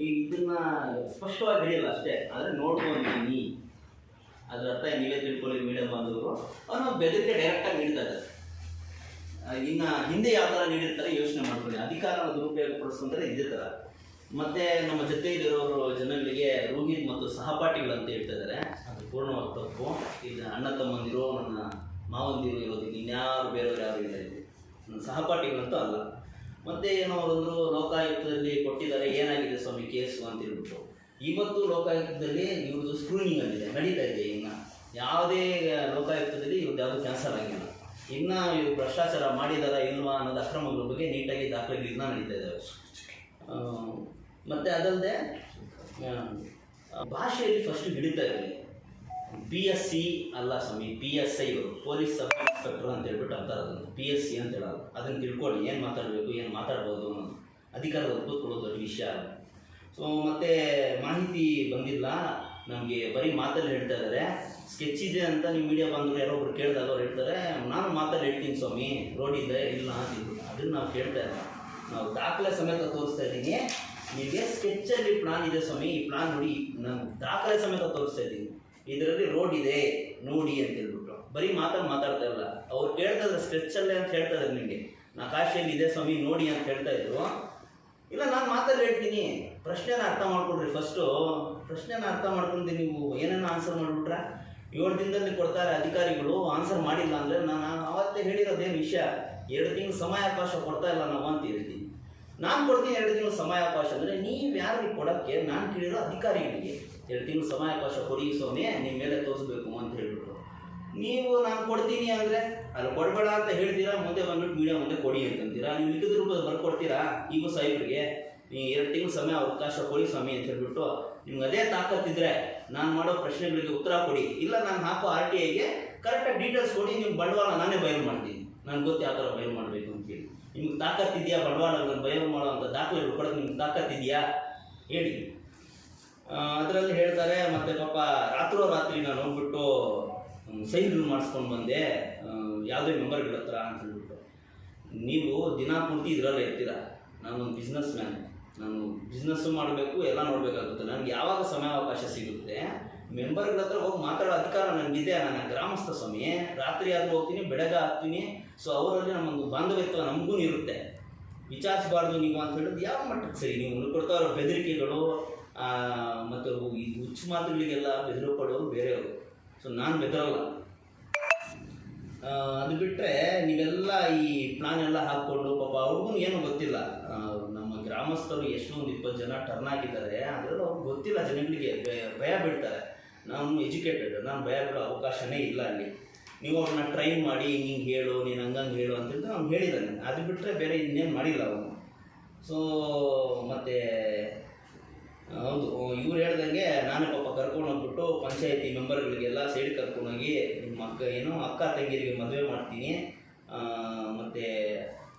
ಈ ಇದನ್ನ ಸ್ಪಷ್ಟವಾಗಿ ಹೇಳಿಲ್ಲ ಅಷ್ಟೇ, ಆದರೆ ನೋಡ್ಕೊಂಡಿದ್ದೀನಿ ಅದ್ರ ಅರ್ಥ ನೀವೇ ತಿಳ್ಕೊಳ್ಳಿ ಮೀಡಿಯಂ ಬಾಂಧವರು ಅವನು ಬೆದರಿಕೆ ಡೈರೆಕ್ಟಾಗಿ ನೀಡ್ತಾ ಇದ್ದಾರೆ. ಇನ್ನು ಹಿಂದೆ ಯಾವ ಥರ ನೀಡಿರ್ತಾರೆ ಯೋಚನೆ ಮಾಡ್ಕೊಳ್ಳಿ. ಅಧಿಕಾರ ದುರುಪಯೋಗ ಪಡಿಸ್ಕೊಂಡ್ರೆ ಇದೇ ಥರ ಮತ್ತೆ ನಮ್ಮ ಜೊತೆ ಇರೋರು ಜನಗಳಿಗೆ ರೋಗಿ ಮತ್ತು ಸಹಪಾಠಿಗಳು ಅಂತ ಹೇಳ್ತಾ ಇದ್ದಾರೆ. ಅದು ಪೂರ್ಣವಾಗಿ ತಪ್ಪು. ಇದು ಅಣ್ಣ ತಮ್ಮಂದಿರೋ, ನನ್ನ ಮಾವಂದಿರು ಇರೋದು ಇನ್ಯಾರು ಬೇರೆಯವ್ರು ಯಾರು ಇಲ್ಲಿ. ನನ್ನ ಸಹಪಾಠಿಗಳಂತೂ ಅಲ್ಲ. ಮತ್ತೆ ಏನೋ ಅವರೊಂದು ಲೋಕಾಯುಕ್ತದಲ್ಲಿ ಕೊಟ್ಟಿದ್ದಾರೆ, ಏನಾಗಿದೆ ಸ್ವಾಮಿ ಕೇಸು ಅಂತ ಹೇಳ್ಬಿಟ್ಟು. ಇವತ್ತು ಲೋಕಾಯುಕ್ತದಲ್ಲಿ ಇವ್ರದ್ದು ಸ್ಕ್ರೂನಿಂಗ್ ಆಗಿದೆ ನಡೀತಾ ಇದೆ ಇನ್ನು. ಯಾವುದೇ ಲೋಕಾಯುಕ್ತದಲ್ಲಿ ಇವ್ರದ್ದು ಯಾವುದು ಕ್ಯಾನ್ಸಲ್ ಆಗಿಲ್ಲ. ಇನ್ನು ಇವ್ರು ಭ್ರಷ್ಟಾಚಾರ ಮಾಡಿದಾರ ಇಲ್ವಾ ಅನ್ನೋದು ಅಕ್ರಮಗಳ ಬಗ್ಗೆ ನೀಟಾಗಿ ದಾಖಲೆಗಳು ಇನ್ನೂ ನಡೀತಾ ಇದ್ದಾವೆ ಮತ್ತೆ ಅದಲ್ಲದೆ ಭಾಷೆಯಲ್ಲಿ ಫಸ್ಟ್ ಹಿಡಿತಾ ಇರಲಿ ಪಿ ಎಸ್ ಸಿ ಅಲ್ಲ ಸ್ವಾಮಿ ಪಿ ಎಸ್ ಐ ಅವರು ಪೊಲೀಸ್ ಸಬ್ ಇನ್ಸ್ಪೆಕ್ಟರ್ ಅಂತ ಹೇಳ್ಬಿಟ್ಟು ಅಂತಾರೆ ಅದನ್ನು. ಪಿ ಎಸ್ ಸಿ ಅಂತ ಹೇಳೋದು. ಅದನ್ನು ತಿಳ್ಕೊಳ್ಳಿ, ಏನು ಮಾತಾಡಬೇಕು, ಏನು ಮಾತಾಡ್ಬೋದು ಅನ್ನೋದು. ಅಧಿಕಾರದ ಒಪ್ಪಿಕೊಳ್ಳೋದು ದೊಡ್ಡ ವಿಷಯ ಅಲ್ಲ ಸೊ ಮತ್ತೆ ಮಾಹಿತಿ ಬಂದಿಲ್ಲ. ನಮಗೆ ಬರೀ ಮಾತಲ್ಲಿ ಹೇಳ್ತಾ ಇದ್ದಾರೆ ಸ್ಕೆಚ್ ಇದೆ ಅಂತ ನೀವು ಮೀಡಿಯಾ ಬಂದರು, ಯಾರೋ ಒಬ್ರು ಕೇಳಿದಾಗ ಅವ್ರು ಹೇಳ್ತಾರೆ, ನಾನು ಮಾತಲ್ಲಿ ಹೇಳ್ತೀನಿ ಸ್ವಾಮಿ ರೋಡ್ ಇದೆ ಇಲ್ಲ ಅಂತ ಅದನ್ನು ನಾವು ಕೇಳ್ತಾ ಇಲ್ಲ ನಾವು ದಾಖಲೆ ಸಮೇತ ತೋರಿಸ್ತಾ ಇದ್ದೀನಿ. ನಿಮಗೆ ಸ್ಕೆಚ್ಚಲ್ಲಿ ಪ್ಲಾನ್ ಇದೆ ಸ್ವಾಮಿ. ಈ ಪ್ಲಾನ್ ನೋಡಿ, ನಾನು ದಾಖಲೆ ಸಮೇತ ತೋರಿಸ್ತಾ ಇದ್ದೀನಿ. ಇದರಲ್ಲಿ ರೋಡ್ ಇದೆ, ನೋಡಿ ಅಂತ ಹೇಳ್ಬಿಟ್ಟು ಬರೀ ಮಾತಲ್ಲಿ ಮಾತಾಡ್ತಾ ಇಲ್ಲ ಅವ್ರು ಕೇಳ್ತಾ ಇದ್ರೆ ಸ್ಟ್ರೆಚ್ಚಲ್ಲೇ ಅಂತ ಹೇಳ್ತಾ ಇದ್ದಾರೆ ನಿಮಗೆ ನಕಾಶೆಯಲ್ಲಿ ಇದೆ ಸ್ವಾಮಿ, ನೋಡಿ ಅಂತ ಹೇಳ್ತಾ ಇದ್ರು. ಇಲ್ಲ, ನಾನು ಮಾತಲ್ಲಿ ಹೇಳ್ತೀನಿ. ಪ್ರಶ್ನೆನ ಅರ್ಥ ಮಾಡ್ಕೊಡ್ರಿ ಫಸ್ಟು ಪ್ರಶ್ನೆನ ಅರ್ಥ ಮಾಡ್ಕೊಂಡು ನೀವು. ಏನೇನು ಆನ್ಸರ್ ಮಾಡಿಬಿಟ್ರೆ? ಏಳು ದಿನದಲ್ಲಿ ಕೊಡ್ತಾರೆ ಅಧಿಕಾರಿಗಳು. ಆನ್ಸರ್ ಮಾಡಿಲ್ಲ ಅಂದರೆ ನಾನು ಅವತ್ತೇ ಹೇಳಿರೋದೇನು ವಿಷಯ? ಎರಡು ತಿಂಗಳು ಸಮಯಾವಕಾಶ ಕೊಡ್ತಾ ಇಲ್ಲ ನಾವು ಅಂತ ಹೇಳ್ತೀನಿ ನಾನು ಕೊಡ್ತೀನಿ ಎರಡು ತಿಂಗಳು ಸಮಯಾವಕಾಶ. ಅಂದರೆ ನೀವು ಯಾರಿಗೆ ಕೊಡೋಕ್ಕೆ, ನಾನು ಕೇಳಿರೋ ಅಧಿಕಾರಿಗಳಿಗೆ ಎರಡು ತಿಂಗಳು ಸಮಯಾವಕಾಶ ಕೊಡಿ ಸ್ವಾಮಿ ನಿಮ್ಮ ಮೇಲೆ ತೋರಿಸ್ಬೇಕು ಅಂತ ಹೇಳ್ಬಿಟ್ಟು ನೀವು ನಾನು ಕೊಡ್ತೀನಿ ಅಂದರೆ, ಅಲ್ಲಿ ಕೊಡಬೇಡ ಅಂತ ಹೇಳ್ತೀರಾ, ಮುಂದೆ ಬಂದ್ಬಿಟ್ಟು ಮೀಡಿಯಾ ಮುಂದೆ ಕೊಡಿ ಅಂತಂತೀರಾ? ನೀವು ಲಿಖಿತ ರೂಪದಲ್ಲಿ ಬರ್ಕೊಡ್ತೀರಾ ಈಗ ಸಾಹೇಬ್ರಿಗೆ? ನೀವು ಎರಡು ತಿಂಗಳು ಸಮಯ ಅವಕಾಶ ಕೊಡಿ ಸ್ವಾಮಿ ಅಂತ ಹೇಳ್ಬಿಟ್ಟು ನಿಮ್ಗೆ ಅದೇ ತಾಕತ್ತಿದ್ರೆ ನಾನು ಮಾಡೋ ಪ್ರಶ್ನೆಗಳಿಗೆ ಉತ್ತರ ಕೊಡಿ. ಇಲ್ಲ ನಾನು ಹಾಕೋ ಆರ್ ಟಿ ಐಗೆ ಕರೆಕ್ಟಾಗಿ ಡೀಟೇಲ್ಸ್ ಕೊಡಿ ನೀವು ಬಂಡವಾಳ ನಾನೇ ಬಯಲು ಮಾಡ್ತೀನಿ. ನನಗೆ ಗೊತ್ತು ಯಾವ ಥರ ಬಯಲು ಮಾಡಬೇಕು. ನಿಮ್ಗೆ ತಾಕತ್ತಿದೆಯಾ ಬಂಡವಾಳ ಭಯ ಮಾಡುವಂಥ ಅಂತ ದಾಖಲೆಗಳು ಕೊಡೋದು ನಿಮ್ಗೆ ತಾಕತ್ತಿದೆಯಾ? ಹೇಳಿ. ಅದರಲ್ಲಿ ಹೇಳ್ತಾರೆ, ಮತ್ತು ಪಾಪ ರಾತ್ರೋ ರಾತ್ರಿ ನಾನು ಹೋಗ್ಬಿಟ್ಟು ಸೈನ್ಗಳು ಮಾಡಿಸ್ಕೊಂಡು ಬಂದೆ. ಯಾವುದೇ ಮೆಂಬರ್ಗಳ ಹತ್ರ ಅಂತ ಹೇಳ್ಬಿಟ್ಟು. ನೀವು ದಿನ ಪೂರ್ತಿ ಇದರಲ್ಲೇ ಇರ್ತೀರ? ನಾನೊಂದು ಬಿಸ್ನೆಸ್ ಮ್ಯಾನ್ ನಾನು ಬಿಸ್ನೆಸ್ಸು ಮಾಡಬೇಕು, ಎಲ್ಲ ನೋಡಬೇಕಾಗುತ್ತೆ. ನನಗೆ ಯಾವಾಗ ಸಮಯಾವಕಾಶ ಸಿಗುತ್ತೆ? ಮೆಂಬರ್ಗಳ ಹತ್ರ ಹೋಗಿ ಮಾತಾಡೋ ಅಧಿಕಾರ ನನಗಿದೆ, ನಾನು ಗ್ರಾಮಸ್ಥ ಸ್ವಾಮಿ. ರಾತ್ರಿ ಆದರೂ ಹೋಗ್ತೀನಿ, ಬೆಳಗ್ಗೆ ಹಾಕ್ತೀನಿ. ಸೊ ಅವರಲ್ಲಿ ನಮ್ಮೊಂದು ಬಾಂಧವ್ಯತ್ವ ನಮಗೂ ಇರುತ್ತೆ. ವಿಚಾರಿಸಬಾರ್ದು ನೀವು ಅಂತ ಹೇಳೋದು ಯಾವ ಮಟ್ಟಕ್ಕೆ ಸರಿ? ನೀವು ಕೊಡ್ತಾ ಇರೋ ಬೆದರಿಕೆಗಳು ಮತ್ತು ಈ ಹುಚ್ಚು ಮಾತುಗಳಿಗೆಲ್ಲ ಬೆದರು ಪಡೋರು ಬೇರೆಯವರು. ಸೊ ನಾನು ಬೆದರಲ್ಲ. ಅದು ಬಿಟ್ಟರೆ ನೀವೆಲ್ಲ ಈ ಪ್ಲಾನ್ ಎಲ್ಲ ಹಾಕ್ಕೊಂಡು ಪಾಪ ಅವ್ರಿಗೂ ಏನು ಗೊತ್ತಿಲ್ಲ. ನಮ್ಮ ಗ್ರಾಮಸ್ಥರು ಎಷ್ಟೊಂದು ಇಪ್ಪತ್ತು ಜನ ಟರ್ನ್ ಆಗಿದ್ದಾರೆ. ಅದರಲ್ಲೂ ಅವ್ರಿಗೆ ಗೊತ್ತಿಲ್ಲ ಜನಗಳಿಗೆ ಭಯ ಬೀಳ್ತಾರೆ. ನಾನು ಎಜುಕೇಟೆಡ್ ನಾನು ಭಯ ಅವಕಾಶನೇ ಇಲ್ಲ ಅಲ್ಲಿ. ನೀವು ಅವ್ರನ್ನ ಟ್ರೈನ್ ಮಾಡಿ, ಹಿಂಗೆ ಹೇಳು, ನೀನು ಹಂಗಂಗೆ ಹೇಳು ಅಂತ ಹೇಳಿದ್ರೆ ಅವ್ನು ಹೇಳಿದ್ದಾನೆ ಅದು ಬಿಟ್ಟರೆ ಬೇರೆ ಇನ್ನೇನು ಮಾಡಿಲ್ಲ ಅವನು. ಸೊ ಮತ್ತು ಹೌದು ಇವ್ರು ಹೇಳ್ದಂಗೆ ನಾನೇ ಪಾಪ ಕರ್ಕೊಂಡು ಹೋಗ್ಬಿಟ್ಟು ಪಂಚಾಯತಿ ಮೆಂಬರ್ಗಳಿಗೆಲ್ಲ ಸೈಡ್ ಕರ್ಕೊಂಡೋಗಿ ನಿಮ್ಮ ಅಕ್ಕ ಏನು, ಅಕ್ಕ ತಂಗಿರಿಗೆ ಮದುವೆ ಮಾಡ್ತೀನಿ. ಮತ್ತು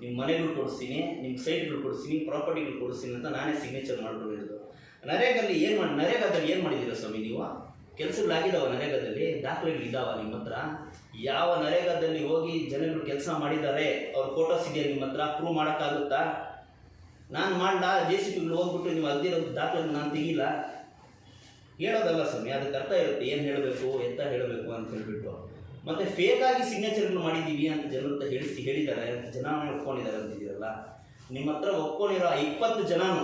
ನಿಮ್ಮ ಮನೆಗಳು ಕೊಡಿಸ್ತೀನಿ ನಿಮ್ಮ ಸೈಟ್ಗಳು ಕೊಡಿಸ್ತೀನಿ ಪ್ರಾಪರ್ಟಿಗಳು ಕೊಡಿಸ್ತೀನಿ ಅಂತ ನಾನೇ ಸಿಗ್ನೇಚರ್ ಮಾಡಿಬಿಟ್ಟು ನರೇಗಲ್ಲಿ ಏನು ಮಾಡಿ, ನರೇಗಾದಲ್ಲಿ ಏನು ಮಾಡಿದ್ದೀರಾ ಸ್ವಾಮಿ ನೀವು? ಕೆಲಸಗಳಾಗಿದ್ದಾವ ನರೇಗಾದಲ್ಲಿ ದಾಖಲೆಗಳು ಇದ್ದಾವ ನಿಮ್ಮ ಹತ್ರ? ಯಾವ ನರೇಗಾದಲ್ಲಿ ಹೋಗಿ ಜನಗಳು ಕೆಲಸ ಮಾಡಿದ್ದಾರೆ, ಅವ್ರ ಫೋಟೋಸ್ ಇದೆಯಾ ನಿಮ್ಮ ಹತ್ರ? ಪ್ರೂವ್ ಮಾಡೋಕ್ಕಾಗುತ್ತಾ? ನಾನು ಮಾಡಲ? ಜೆ ಸಿ ಪಿಗಳು ಹೋಗ್ಬಿಟ್ಟು ನೀವು ಅಲ್ದಿರೋ ದಾಖಲೆ ನಾನು ತೆಗಿಲ್ಲ ಹೇಳೋದಲ್ಲ ಸ್ವಾಮಿ, ಅದಕ್ಕೆ ಅರ್ಥ ಇರುತ್ತೆ, ಏನು ಹೇಳಬೇಕು, ಎಂತ ಹೇಳಬೇಕು ಅಂತ ಹೇಳಿಬಿಟ್ಟು. ಮತ್ತೆ ಫೇಕಾಗಿ ಸಿಗ್ನೇಚರ್ಗಳು ಮಾಡಿದ್ದೀವಿ ಅಂತ ಜನರ ಹತ್ರ ಹೇಳಿಸಿ, ಹೇಳಿದ್ದಾರೆ ಜನ ಒಪ್ಕೊಂಡಿದ್ದಾರೆ ಅಂತಿದ್ದೀರಲ್ಲ? ನಿಮ್ಮ ಹತ್ರ ಒಪ್ಕೊಂಡಿರೋ ಇಪ್ಪತ್ತು ಜನನು,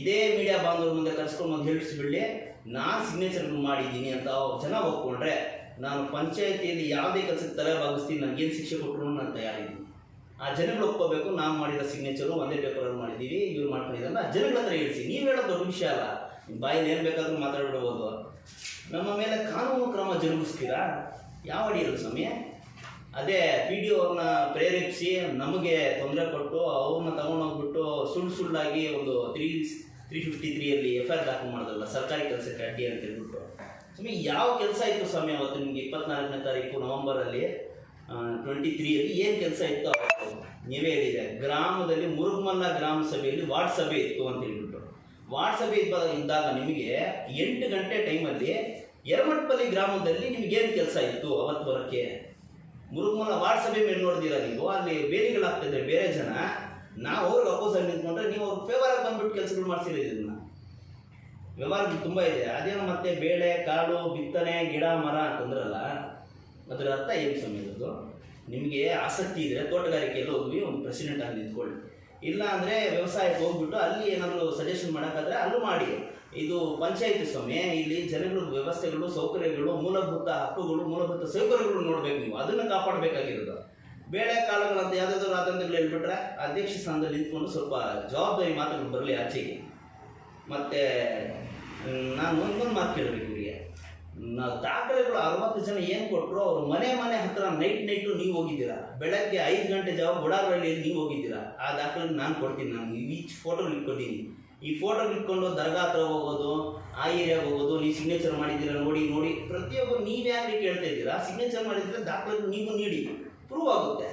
ಇದೇ ಮೀಡಿಯಾ ಬಾಂಧವ್ರ ಮುಂದೆ ಕರೆಸ್ಕೊಂಡು ಬಂದು ಹೇಳಿಸ್ಬಿಡ್ಲಿ ನಾನು ಸಿಗ್ನೇಚರ್ ಮಾಡಿದ್ದೀನಿ ಅಂತ ಜನ ಒಪ್ಕೊಂಡ್ರೆ ನಾನು ಪಂಚಾಯತಿಯಲ್ಲಿ ಯಾವುದೇ ಕೆಲಸಕ್ಕೆ ತಲೆ ಭಾಗಿಸ್ತೀನಿ ನನಗೇನು ಶಿಕ್ಷೆ ಕೊಟ್ಟರು ನಾನು ತಯಾರಿದ್ದೀನಿ. ಆ ಜನಗಳು ಒಪ್ಕೋಬೇಕು ನಾವು ಮಾಡಿದ ಸಿಗ್ನೇಚರು ಒಂದೇ ಪೇಪರಲ್ಲಿ ಮಾಡಿದ್ದೀವಿ, ಇವ್ರು ಮಾಡ್ಕೊಂಡಿದ್ದಲ್ಲ ಆ ಜನಗಳ ಹತ್ರ ಹೇಳಿಸಿ. ನೀವು ಹೇಳೋ ದೊಡ್ಡ ವಿಷಯ ಅಲ್ಲ. ಬಾಯಲ್ಲಿ ಏನು ಬೇಕಾದರೂ ಮಾತಾಡ್ಬಿಡ್ಬೋದು. ನಮ್ಮ ಮೇಲೆ ಕಾನೂನು ಕ್ರಮ ಜರುಗಿಸ್ತೀರಾ? ಯಾವ ಅಡಿಯಲ್ಲಿ ಸ್ವಾಮಿ? ಅದೇ ಪಿ ಡಿ ಅವ್ರನ್ನ ಪ್ರೇರೇಪಿಸಿ ನಮಗೆ ತೊಂದರೆ ಕೊಟ್ಟು ಅವ್ರನ್ನ ತಗೊಂಡೋಗ್ಬಿಟ್ಟು ಸುಳ್ಳು ಸುಳ್ಳಾಗಿ ಒಂದು ತ್ರೀ ತ್ರೀ ಫಿಫ್ಟಿ ತ್ರೀಯಲ್ಲಿ ಎಫ್ ಆರ್ ದಾಖಲು ಮಾಡಿದ್ರಲ್ಲ, ಸರ್ಕಾರಿ ಕೆಲಸಕ್ಕೆ ಅಡ್ಡಿ ಅಂತ ಹೇಳ್ಬಿಟ್ಟು. ಸ್ವಾಮಿ ಯಾವ ಕೆಲಸ ಇತ್ತು ಸ್ವಾಮಿ ಅವತ್ತು ನಿಮಗೆ ಇಪ್ಪತ್ನಾಲ್ಕನೇ ತಾರೀಕು ನವಂಬರಲ್ಲಿ? ಟ್ವೆಂಟಿ ತ್ರೀಯಲ್ಲಿ ಏನು ಕೆಲಸ ಇತ್ತು ಅವತ್ತು? ನೀವೇ ಹೇಳಿದೆ ಗ್ರಾಮದಲ್ಲಿ ಮುರುಗಮಲ್ಲ ಗ್ರಾಮ ಸಭೆಯಲ್ಲಿ ವಾರ್ಡ್ ಸಭೆ ಇತ್ತು ಅಂತ ಹೇಳ್ಬಿಟ್ಟು. ವಾರ್ಡ್ ಸಭೆ ಇದ್ದ ಇದ್ದಾಗ ನಿಮಗೆ ಎಂಟು ಗಂಟೆ ಟೈಮಲ್ಲಿ ಎರಮಟ್ಪಲ್ಲಿ ಗ್ರಾಮದಲ್ಲಿ ನಿಮಗೇನು ಕೆಲಸ ಇತ್ತು ಅವತ್ತು ಬರೋಕ್ಕೆ ಮುರುಗಮಲ್ಲ ವಾರ್ಡ್ ಸಭೆ ಮೇಲೆ ನೋಡಿದಿರ ನೀವು? ಅಲ್ಲಿ ಬೇಲಿಗಳಾಗ್ತಿದ್ರೆ ಬೇರೆ ಜನ. ನಾವು ಅವ್ರಿಗೆ ಅಪೋಸಲ್ಲಿ ನಿಂತ್ಕೊಂಡ್ರೆ ನೀವು ಅವ್ರಿಗೆ ಫೇವರ್ ಆಗಿ ಬಂದ್ಬಿಟ್ಟು ಕೆಲಸಗಳು ಮಾಡ್ಸಿರೋ ಇದನ್ನ. ವ್ಯವಹಾರ ತುಂಬ ಇದೆ. ಅದೇನು ಮತ್ತೆ ಬೇಳೆ, ಕಾಳು, ಬಿತ್ತನೆ, ಗಿಡ, ಮರ ಅಂತಂದ್ರಲ್ಲ, ಅದರ ಅರ್ಥ ಏನು ಸ್ವಾಮಿ ಇರೋದು ನಿಮಗೆ ಆಸಕ್ತಿ ಇದ್ರೆ ತೋಟಗಾರಿಕೆಯಲ್ಲಿ ಹೋಗಿ ಒಂದು ಪ್ರೆಸಿಡೆಂಟ್ ಆಗಿ ನಿಂತ್ಕೊಳ್ಳಿ. ಇಲ್ಲ ಅಂದರೆ ವ್ಯವಸಾಯಕ್ಕೆ ಹೋಗ್ಬಿಟ್ಟು ಅಲ್ಲಿ ಏನಾದರೂ ಸಜೆಷನ್ ಮಾಡೋಕ್ಕಾದ್ರೆ ಅಲ್ಲೂ ಮಾಡಿ. ಇದು ಪಂಚಾಯಿತಿ ಸ್ವಾಮಿ, ಇಲ್ಲಿ ಜನಗಳ ವ್ಯವಸ್ಥೆಗಳು, ಸೌಕರ್ಯಗಳು, ಮೂಲಭೂತ ಹಕ್ಕುಗಳು, ಮೂಲಭೂತ ಸೌಕರ್ಯಗಳು ನೋಡಬೇಕು ನೀವು. ಅದನ್ನು ಕಾಪಾಡಬೇಕಾಗಿರೋದು. ಬೇಳೆ ಕಾಳುಗಳಂತ ಯಾವುದಾದ್ರು ಆತಂಕಗಳು ಹೇಳ್ಬಿಟ್ರೆ ಅಧ್ಯಕ್ಷ ಸ್ಥಾನದಲ್ಲಿ ನಿಂತ್ಕೊಂಡು ಸ್ವಲ್ಪ ಜವಾಬ್ದಾರಿ ಮಾತುಗಳು ಬರಲಿ ಆಚೆಗೆ. ಮತ್ತು ನಾನು ಇನ್ನೊಂದು ಮಾತು ಕೇಳಬೇಕು ಇವರಿಗೆ ದಾಖಲೆಗಳು ಅರವತ್ತು ಜನ ಏನು ಕೊಟ್ಟರು ಅವರು ಮನೆ ಮನೆ ಹತ್ರ ನೈಟ್ ನೈಟು ನೀವು ಹೋಗಿದ್ದೀರಾ? ಬೆಳಗ್ಗೆ ಐದು ಗಂಟೆ ಜಾವ ಬುಡಾರಲ್ಲಿ ನೀವು ಹೋಗಿದ್ದೀರಾ? ಆ ದಾಖಲೆ ನಾನು ಕೊಡ್ತೀನಿ ನಾನು. ಈ ಫೋಟೋಗಳು ಇಟ್ಕೊಂಡಿದ್ದೀನಿ ಈ ಫೋಟೋ ಇಟ್ಕೊಂಡು ದರ್ಗಾ ಹತ್ರ ಹೋಗೋದು, ಆ ಏರಿಯಾಗೆ ಹೋಗೋದು, ನೀವು ಸಿಗ್ನೇಚರ್ ಮಾಡಿದ್ದೀರಾ ನೋಡಿ ನೋಡಿ. ಪ್ರತಿಯೊಬ್ಬರು ನೀವು ಯಾಕೆ ಕೇಳ್ತಾ ಇದ್ದೀರಾ? ಸಿಗ್ನೇಚರ್ ಮಾಡಿದ್ರೆ ದಾಖಲೆ ನೀವು ನೀಡಿ. ಪ್ರೂವ್ ಆಗುತ್ತೆ.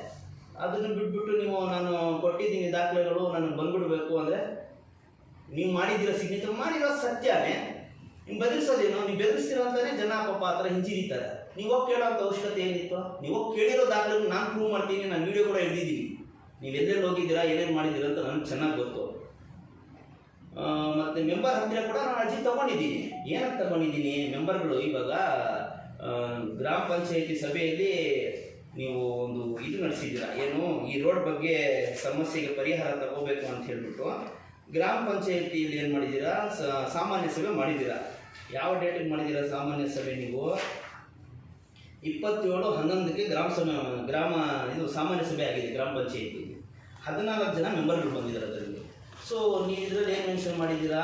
ಅದನ್ನು ಬಿಟ್ಬಿಟ್ಟು ನೀವು ನಾನು ಕೊಟ್ಟಿದ್ದೀನಿ ದಾಖಲೆಗಳು, ನನಗೆ ಬಂದ್ಬಿಡ್ಬೇಕು ಅಂದರೆ ನೀವು ಮಾಡಿದ್ದೀರ ಸಿಗ್ನೇಚರ್ ಮಾಡಿರೋ ಸತ್ಯನೇ. ನೀವು ಬೆದರಿಸೋದೇನು ನೀವು ಬೆದರಿಸ್ತೀರ ಅಂತಾನೆ ಜನ ಪಾಪ ಥರ ಹಿಂಜಿರಿತಾರೆ. ನೀವು ಹೋಗಿ ಕೇಳೋಂಥ ಅವಶ್ಯಕತೆ ಏನಿತ್ತು? ನೀವು ಕೇಳಿರೋ ದಾಖಲೆ ನಾನು ಪ್ರೂವ್ ಮಾಡ್ತೀನಿ, ನಾನು ವಿಡಿಯೋ ಕೂಡ ಹಿಡಿದಿದ್ದೀನಿ. ನೀವು ಎಲ್ಲೆಲ್ಲಿ ಹೋಗಿದ್ದೀರಾ, ಏನೇನು ಮಾಡಿದ್ದೀರಾ ಅಂತ ನನಗೆ ಚೆನ್ನಾಗಿ ಗೊತ್ತು. ಮತ್ತು ಮತ್ತೆ ಮೆಂಬರ್ ಹತ್ತಿರ ಕೂಡ ನಾನು ಅರ್ಜಿ ತಗೊಂಡಿದ್ದೀನಿ. ಏನಕ್ಕೆ ತಗೊಂಡಿದ್ದೀನಿ? ಮೆಂಬರ್ಗಳು ಇವಾಗ ಗ್ರಾಮ ಪಂಚಾಯಿತಿ ಸಭೆಯಲ್ಲಿ ನೀವು ಒಂದು ಇದು ನಡೆಸಿದ್ದೀರಾ? ಏನು ಈ ರೋಡ್ ಬಗ್ಗೆ ಸಮಸ್ಯೆಗೆ ಪರಿಹಾರ ತಗೋಬೇಕು ಅಂತ ಹೇಳ್ಬಿಟ್ಟು ಗ್ರಾಮ ಪಂಚಾಯತಿಯಲ್ಲಿ ಏನು ಮಾಡಿದ್ದೀರಾ? ಸಾಮಾನ್ಯ ಸಭೆ ಮಾಡಿದ್ದೀರಾ? ಯಾವ ಡೇಟಿಗೆ ಮಾಡಿದ್ದೀರಾ ಸಾಮಾನ್ಯ ಸಭೆ ನೀವು? ಇಪ್ಪತ್ತೇಳು ಹನ್ನೊಂದಕ್ಕೆ ಗ್ರಾಮ ಸಭೆ, ಗ್ರಾಮ ಇದು ಸಾಮಾನ್ಯ ಸಭೆ ಆಗಿದೆ ಗ್ರಾಮ ಪಂಚಾಯತಿ. ಹದಿನಾಲ್ಕು ಜನ ಮೆಂಬರ್ಗಳು ಬಂದಿದ್ದಾರೆ ಅದರಲ್ಲಿ. ಸೊ ನೀವು ಇದರಲ್ಲಿ ಏನು ಮೆನ್ಷನ್ ಮಾಡಿದ್ದೀರಾ?